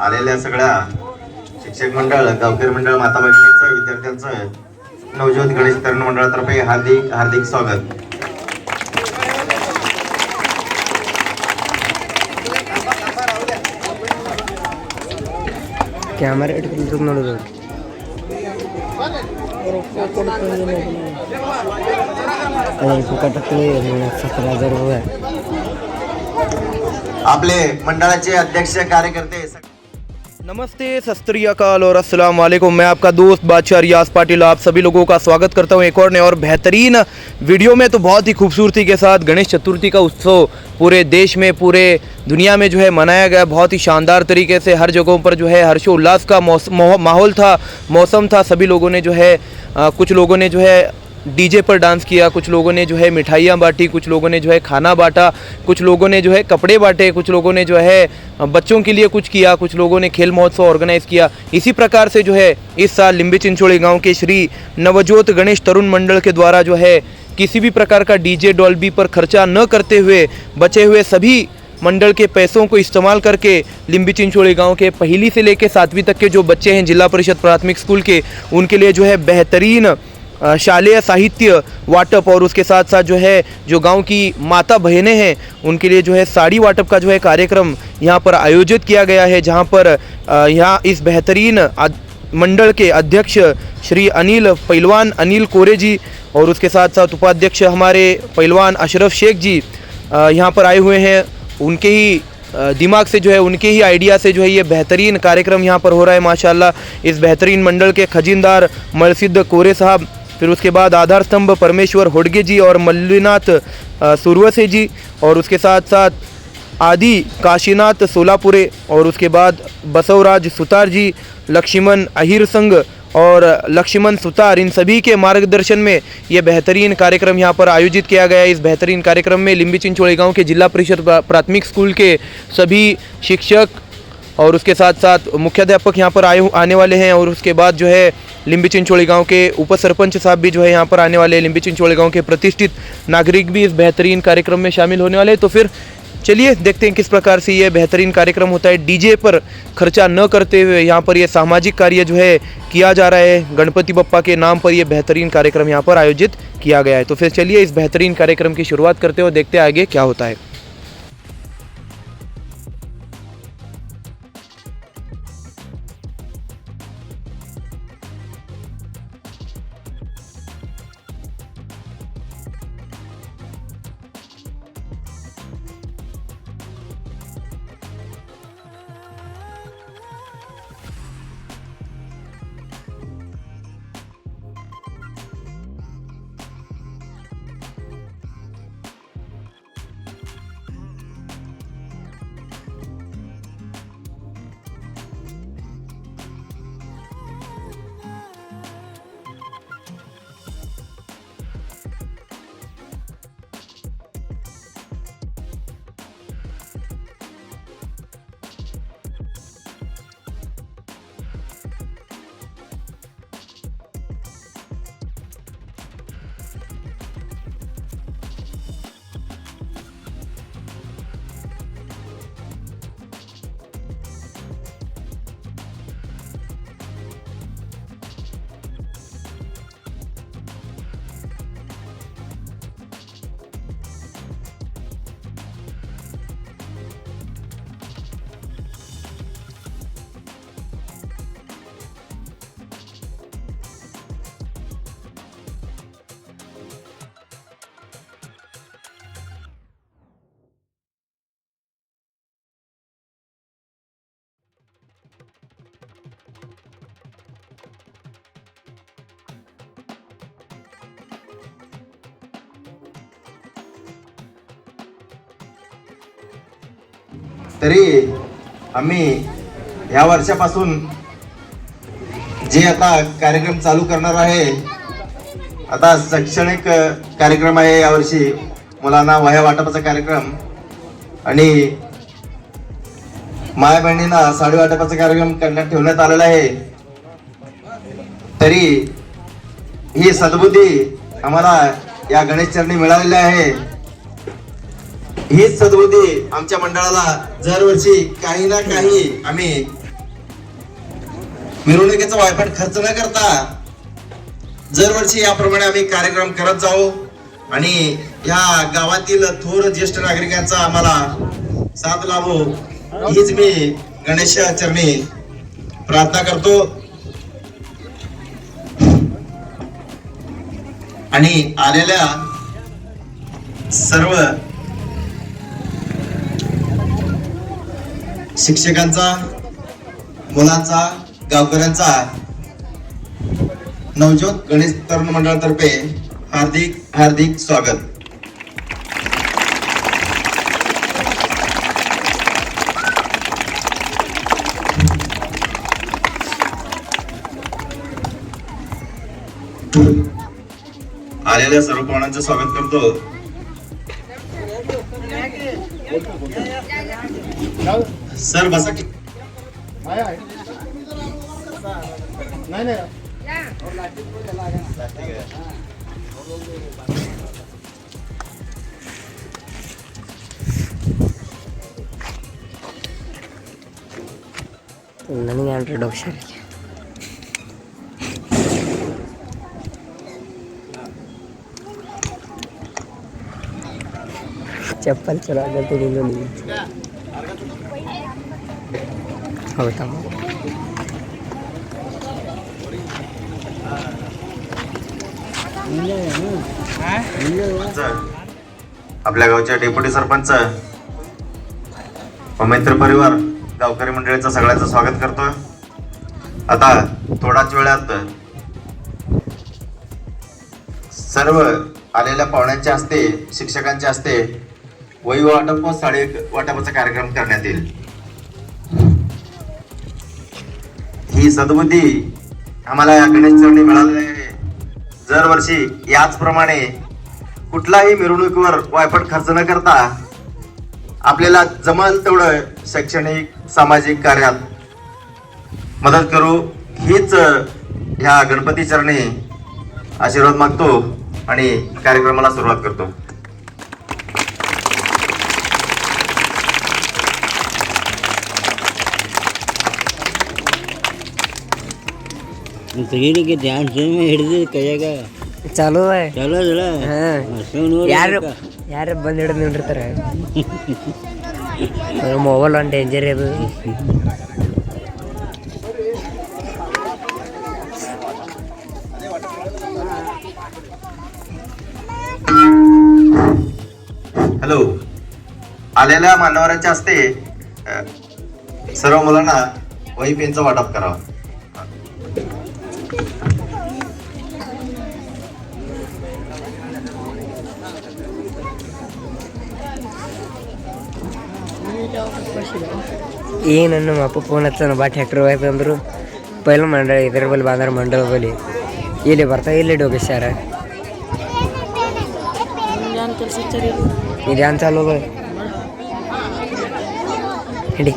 आलेल्या सगळ्या शिक्षक मंडळ गावकरी मंडळ माता भगिनींचं विद्यार्थ्यांचं नवज्योत गणेश तरुण मंडळातर्फे हार्दिक हार्दिक स्वागत ಕ್ಯಾಮರಾ ಇಟ್ಕೊಂಡು ನೋಡೋದು फुकटले सतरा हजार रुपये आपले मंडळाचे अध्यक्ष कार्यकर्ते नमस्ते सत श्री अकाल और अस्सलाम वालेकुम। मैं आपका दोस्त बादशाह रियाज पाटिल आप सभी लोगों का स्वागत करता हूँ एक और नए और बेहतरीन वीडियो में तो बहुत ही खूबसूरती के साथ गणेश चतुर्थी का उत्सव पूरे देश में पूरे दुनिया में जो है मनाया गया। बहुत ही शानदार तरीके से हर जगहों पर जो है हर्षोल्लास का माहौल था मौसम था। सभी लोगों ने जो है अ, कुछ लोगों ने जो है डीजे पर डांस किया, कुछ लोगों ने जो है मिठाइयाँ बांटी, कुछ लोगों ने जो है खाना बांटा, कुछ लोगों ने जो है कपड़े बांटे, कुछ लोगों ने जो है बच्चों के लिए कुछ किया, कुछ लोगों ने खेल महोत्सव ऑर्गेनाइज किया। इसी प्रकार से जो है, इस साल लिम्बी चिंचोड़ी गाँव के श्री नवजोत गणेश तरुण मंडल के द्वारा जो है, किसी भी प्रकार का डीजे डॉल्बी पर खर्चा न करते हुए, बचे हुए सभी मंडल के पैसों को इस्तेमाल करके लिम्बी चिंचोड़ी गाँव के पहली से लेकर सातवीं तक के जो बच्चे हैं जिला परिषद प्राथमिक स्कूल के, उनके लिए जो है बेहतरीन शालेय साहित्य, वाटप और उसके साथ साथ जो है, जो गाँव की माता बहनें हैं, उनके लिए जो है साड़ी वाटप का जो है कार्यक्रम यहाँ पर आयोजित किया गया है, जहाँ पर यहाँ इस बेहतरीन मंडल के अध्यक्ष श्री अनिल, पहलवान अनिल कोरे जी और उसके साथ साथ उपाध्यक्ष हमारे पहलवान अशरफ शेख जी यहाँ पर आए हुए हैं। उनके ही दिमाग से जो है, उनके ही आइडिया से जो है ये बेहतरीन कार्यक्रम यहाँ पर हो रहा है, माशाल्लाह। इस बेहतरीन मंडल के खजीनदार मलसिद्ध कोरे साहब फिर उसके बाद आधार स्तंभ परमेश्वर होडगे जी और मल्लीनाथ सुरवसे जी, और उसके साथ साथ आदि काशीनाथ, सोलापुरे, और उसके बाद बसवराज सुतार जी, लक्ष्मण अहिर संघ और लक्ष्मण सुतार, इन सभी के मार्गदर्शन में ये बेहतरीन कार्यक्रम यहाँ पर आयोजित किया गया इस बेहतरीन कार्यक्रम में लिम्बी चिंचोड़ी गाँव के जिला परिषद प्राथमिक स्कूल के सभी शिक्षक और उसके साथ साथ मुख्याध्यापक यहाँ पर आए आने वाले हैं और उसके बाद जो है लिम्बी चिंचोड़ी गाँव के उप सरपंच साहब भी जो है यहाँ पर आने वाले लिम्बी चिंचोड़ी गाँव के प्रतिष्ठित नागरिक भी इस बेहतरीन कार्यक्रम में शामिल होने वाले हैं। तो फिर चलिए, देखते हैं किस प्रकार से ये बेहतरीन कार्यक्रम होता है। डीजे पर खर्चा न करते हुए यहाँ पर ये सामाजिक कार्य जो है किया जा रहा है। गणपति बप्पा के नाम पर ये बेहतरीन कार्यक्रम यहाँ पर आयोजित किया गया है। तो फिर चलिए इस बेहतरीन कार्यक्रम की शुरुआत करते हुए देखते आगे क्या होता है। तरी आम्ही ह्या वर्षापासून जे आता कार्यक्रम चालू करणार आहे आता शैक्षणिक कार्यक्रम आहे यावर्षी मुलांना वह्या वाटपाचा कार्यक्रम आणि माया बहिणींना साडी वाटपाचा कार्यक्रम करण्यात ठेवण्यात आलेला आहे. तरी ही सद्बुद्धी आम्हाला या गणेश चरणी मिळालेली आहे. हीच सद्बुद्धी आमच्या मंडळाला दरवर्षी काही ना काही आम्ही मिरवणुकीचा वायफट खर्च न करता दरवर्षी याप्रमाणे आम्ही कार्यक्रम करत जाऊ. आणि या गावातील थोर ज्येष्ठ नागरिकांचा आम्हाला साथ लाभो. हीच मी गणेश चरणी प्रार्थना करतो. आणि आलेल्या सर्व शिक्षकांचा मुलांचा गावकऱ्यांचा नवज्योत गणेश तरुण मंडळातर्फे हार्दिक हार्दिक स्वागत. आलेल्या सर्व पाहुण्यांचं स्वागत करतो. सर बसा की ನನಗೆ ಹಂಡ್ರೆಡ್ ಹುಷಾರಿಗೆ ಚಪ್ಪಲ್ ಚಲೋ ಆಗತ್ತೆ ನೋಡಿ ಹೌದಾ आपल्या गावच्या डेप्युटी सरपंच व मित्र परिवार गावकरी मंडळीचं सगळ्यांचं स्वागत करतोय. आता थोड्याच वेळात सर्व आलेल्या पाहुण्यांच्या हस्ते शिक्षकांच्या हस्ते वही वाटप व साडे वाटपाचा कार्यक्रम करण्यात येईल. सद्बुद्धी आम्हाला या गणेश चरणी मिळालेली आहे. दरवर्षी याचप्रमाणे कुठलाही मिरवणुकीवर वायपट खर्च न करता आपल्याला जमल तेवढं शैक्षणिक सामाजिक कार्यात मदत करू हीच ह्या गणपती चरणी आशीर्वाद मागतो आणि कार्यक्रमाला सुरुवात करतो. ತೆಗೀಲಿಕ್ಕೆ ಡ್ಯಾನ್ಸ್ ಹಿಡಿದು ಕೈಯಾಗ ಚಾಲೂ आहे ಚಲೋ ಚಲೋ ಹಾಂ ಯಾರು ಯಾರು ಬಂದು ಹಿಡಿದು ನಿಂದಿರ್ತಾರೆ ಮೊಬೈಲ್ ಒಂದು ಡೇಂಜರ್ ಅದು हॅलो आलेल्या मान्यवरांच्या हस्ते अ, सर्व मुलांना वही पेनचं वाटप करावं ನನ್ನ ನಮ್ಮ ಅಪ್ಪ ಫೋನ್ ಹಚ್ಚಾನ ಬಾ ಟ್ಯಾಕ್ಟ್ರ್ ಹೋಯ್ತು ಅಂದರು ಪೈಲ ಮಂಡಳ ಇದ್ರ ಬಲ್ಲಿ ಬಾಂದ್ರ ಮಂಡಳ ಬಲ್ಲಿ. ಇಲ್ಲಿ ಬರ್ತಾ ಇಲ್ಲಿ ಡೋಗೇಶ್ವರ ಇದ್ಯಾನ್ ಚಾಲು ಹಿಡಿ.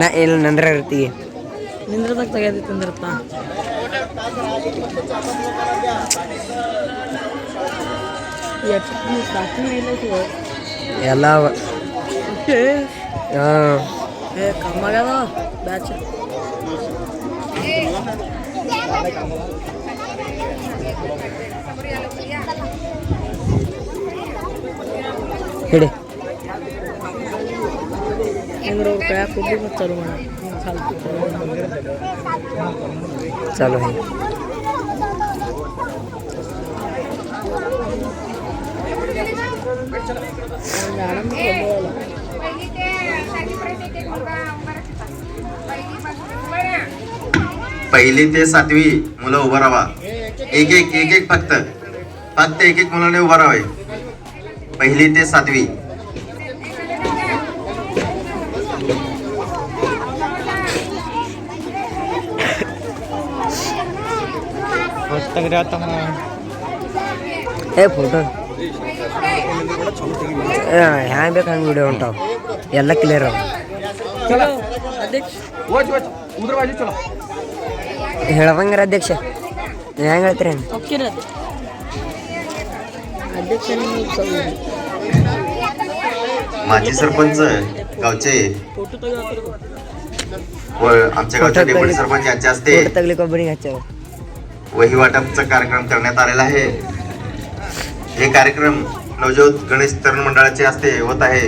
ನಾ ಇಲ್ಲ ನಂದ್ರ ಇರ್ತೀವಿ ನಿಂದ್ರದಾಗ ತೆಗೆದಿತ್ತು ಅಂದ್ರಪ್ಪ ಎಲ್ಲ பேட்சு ஏ கம்மலவா பேட்சு ಹೇಳಿ ಹೆಂಗ್ರು ಕ್ಯಾಪ್ ಹುಡುಗಿ ಮತ್ತು ಚಾಲು ಮಾಡೋಣ ಚಾಲು ಹೈ ಮೇಡಮ್ पहिली ते सातवी मुलं उभं राहा एक एक एक एक फक्त. फक्त एक एक मुलाने उभं राहावे. पहिली ते सातवी. ఏ photo hand bag hang video ఉంటావు ಎಲ್ಲ ಕ್ಲಿಯರ್ ಅವ चलो अध्यक्ष ಹೇಳ್ದಂಗಾರ ಅಧ್ಯಕ್ಷ ಹೆಂಗೆ ಹೇಳ್ತೀರಿ ओके ना अध्यक्ष माजी सरपंच गावचे फोटो तर घातलं. व आमच्या गावच्या डेप्युटी सरपंच यांच्या हस्ते थोडं तगली कंपनी घ्यायच्यावर वही वाटपचा कार्यक्रम करण्यात आलेला आहे हे कार्यक्रम नवज्योत गणेश तरुण मंडळाचे हस्ते होत आहे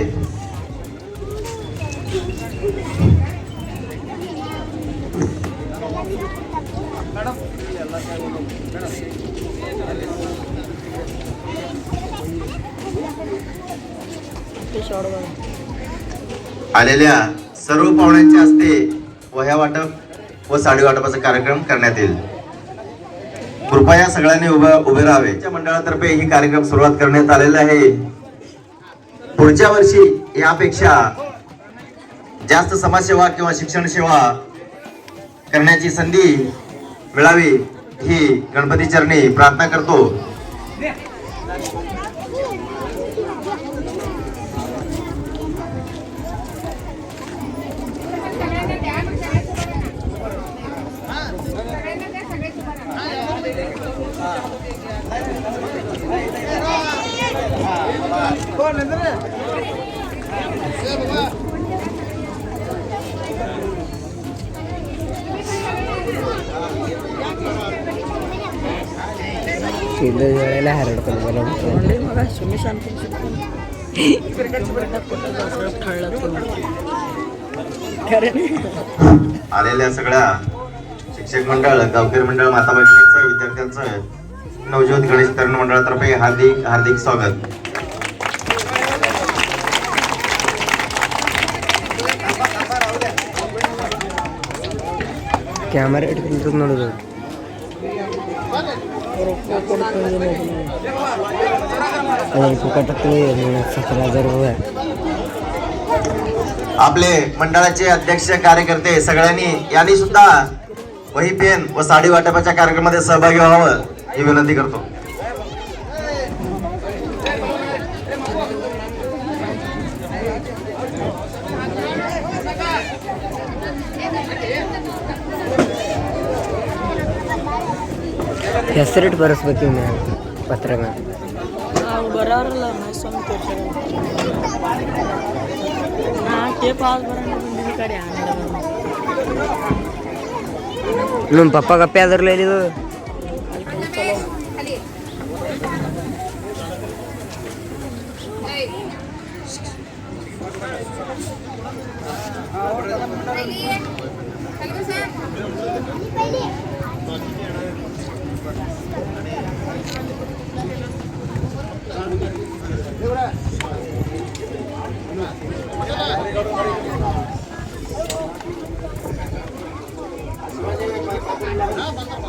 आलेल्या सर्व पाहुण्यांच्या हस्ते वह्या वाटप व साडी वाटपाचा कार्यक्रम करण्यात येईल. कृपया सगळ्यांनी उभे उभे राहावे. मंडळातर्फे ही कार्यक्रम सुरुवात करण्यात आलेला आहे. पुढच्या वर्षी यापेक्षा जास्त समाजसेवा किंवा शिक्षण सेवा करण्याची संधी मिळावी ही गणपती चरणी प्रार्थना करतो सगळ्यांना द्या मग सगळ्याचं बरं. सगळ्यांना द्या सगळ्याचं बरं. तिथं वेळेला हरड पण मला म्हणले मग सुमी शांती ठळलं खरं नाही आलेल्या सगळ्या शिक्षक मंडळ गावकरी मंडळ माता भगिनींचं विद्यार्थ्यांचं नवज्योत गणेश तरुण मंडळातर्फे हार्दिक हार्दिक स्वागत ಕ್ಯಾಮರಾ ಇಟ್ಕೊಂಡು ನೋಡೋದು आपले मंडळाचे अध्यक्ष कार्यकर्ते सगळ्यांनी यांनी सुद्धा वही पेन व साडी वाटपाच्या कार्यक्रमामध्ये सहभागी व्हावं ही विनंती करतो. ಹೆಸರಿಟ್ಟು ಬರೆಸ್ಬೇಕು ಇವ್ನ ಪತ್ರ ಮೇಲೆ ಬರೋರಲ್ಲ ಮೈಸೂರು ನಿಮ್ಮ ಪಪ್ಪ ಕಪ್ಪೆ ಅದ್ರಲ್ಲ ಇದು? Thank. Gracias.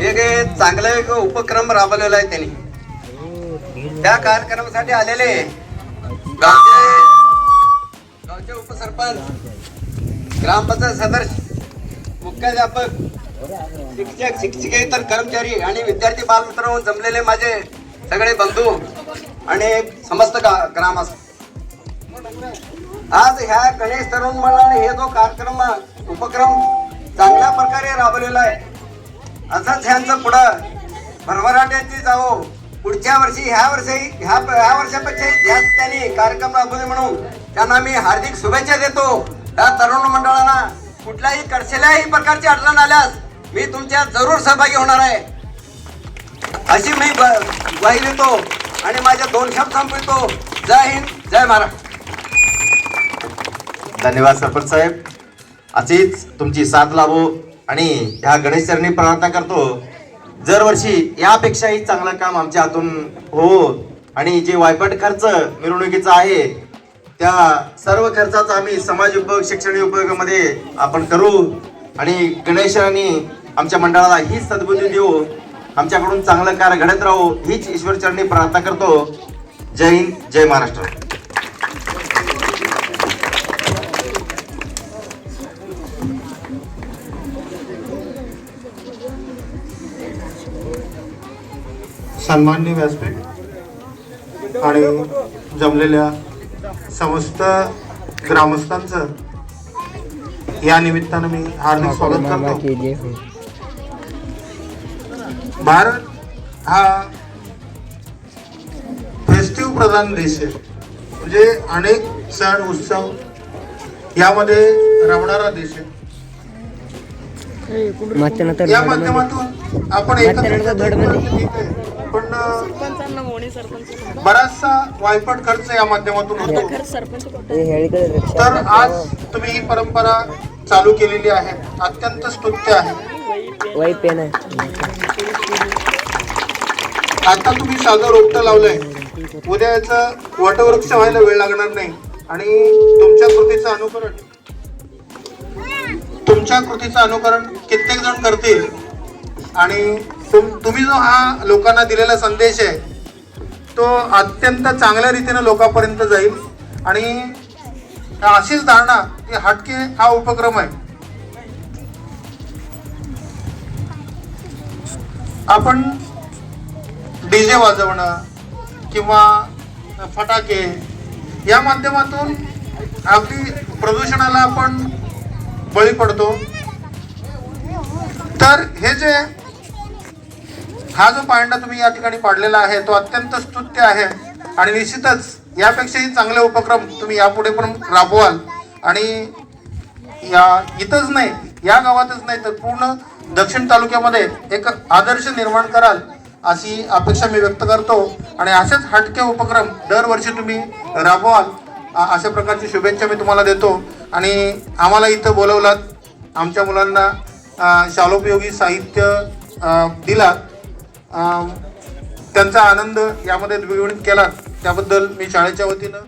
एक चांगला एक उपक्रम राबवलेला आहे त्यांनी. त्या कार्यक्रमासाठी आलेले गावचे गावचे उपसरपंच ग्रामपंचायत सदस्य मुख्याध्यापक शिक्षक शिक्षिकेतर कर्मचारी आणि विद्यार्थी बालमित्र होऊन जमलेले माझे सगळे बंधू आणि समस्त गा- ग्रामस्थ. आज ह्या गणेश तरुण मंडळाने हे जो कार्यक्रम उपक्रम चांगल्या प्रकारे राबवलेला आहे. असंच ह्यांचं पुढं. भरभराट्याची जावो. पुढच्या वर्षी ह्या वर्षी ह्या ह्या वर्षापेक्षा जास्त त्यांनी कार्यक्रम राबवले म्हणून त्यांना मी हार्दिक शुभेच्छा देतो. त्या तरुण मंडळांना कुठल्याही कसल्याही प्रकारची अडचण आल्यास मी तुमच्या जरूर सहभागी होणार आहे. अशी मी ब- ग्वाही देतो आणि माझ्या दोन शब्द संपवितो. जय हिंद जय महाराष्ट्र. धन्यवाद सरपंच साहेब. अशीच तुमची साथ लाभो. आणि ह्या गणेश चरणी प्रार्थना करतो. दरवर्षी यापेक्षाही चांगलं काम आमच्या हातून हो आणि जे वायपट खर्च मिरवणुकीचा आहे त्या सर्व खर्चाचा आम्ही समाज उपयोग शैक्षणिक उपयोगामध्ये आपण करू. आणि गणेशाने आमच्या मंडळाला हीच सद्बुद्धी देऊ आमच्याकडून चांगलं कार्य घडत राहू हीच ईश्वरचरणी प्रार्थना करतो. जय हिंद जय महाराष्ट्र. सन्मान्य व्यासपीठ आणि जमलेल्या समस्त ग्रामस्थांचं या निमित्तानं मी हार्दिक स्वागत करतो. भारत हा फेस्टिव्ह प्रधान देश आहे. म्हणजे अनेक सण उत्सव यामध्ये रमणारा देश आहे. या माध्यमातून आपण एकत्र पण बराचसा वायफट खर्च या माध्यमातून होतो. तर आज तुम्ही ही परंपरा चालू केलेली आहे. अत्यंत स्तुत्य आहे. आता तुम्ही साधं रोपटं लावलंय. उद्या याचं वटवृक्ष व्हायला वेळ लागणार नाही. आणि तुमच्या कृतीचं अनुकरण तुमच्या कृतीचं अनुकरण कित्येक जण करतील. आणि तुम्ही जो हा लोकांना दिलेला संदेश आहे तो अत्यंत चांगल्या रीतीनं लोकांपर्यंत जाईल. आणि अशीच धारणा की हटके हा उपक्रम आहे. आपण डीजे वाजवणं किंवा फटाके या माध्यमातून अगदी प्रदूषणाला आपण बळी पडतो. तर हे जे हा जो पांडा तुम्ही या ठिकाणी पाडलेला आहे तो अत्यंत स्तुत्य आहे. आणि निश्चितच यापेक्षाही चांगले उपक्रम तुम्ही यापुढे पण राबवाल. आणि या इथंच नाही या गावातच नाही तर पूर्ण दक्षिण तालुक्यामध्ये एक आदर्श निर्माण कराल अशी अपेक्षा मी व्यक्त करतो. आणि असेच हटके उपक्रम दरवर्षी तुम्ही राबवाल अशा प्रकारची शुभेच्छा मी तुम्हाला देतो. आणि आम्हाला इथं बोलवलात आमच्या मुलांना शालोपयोगी साहित्य दिलात. त्यांचा आनंद यामध्ये द्विगुणित केला. त्याबद्दल मी शाळेच्या वतीनं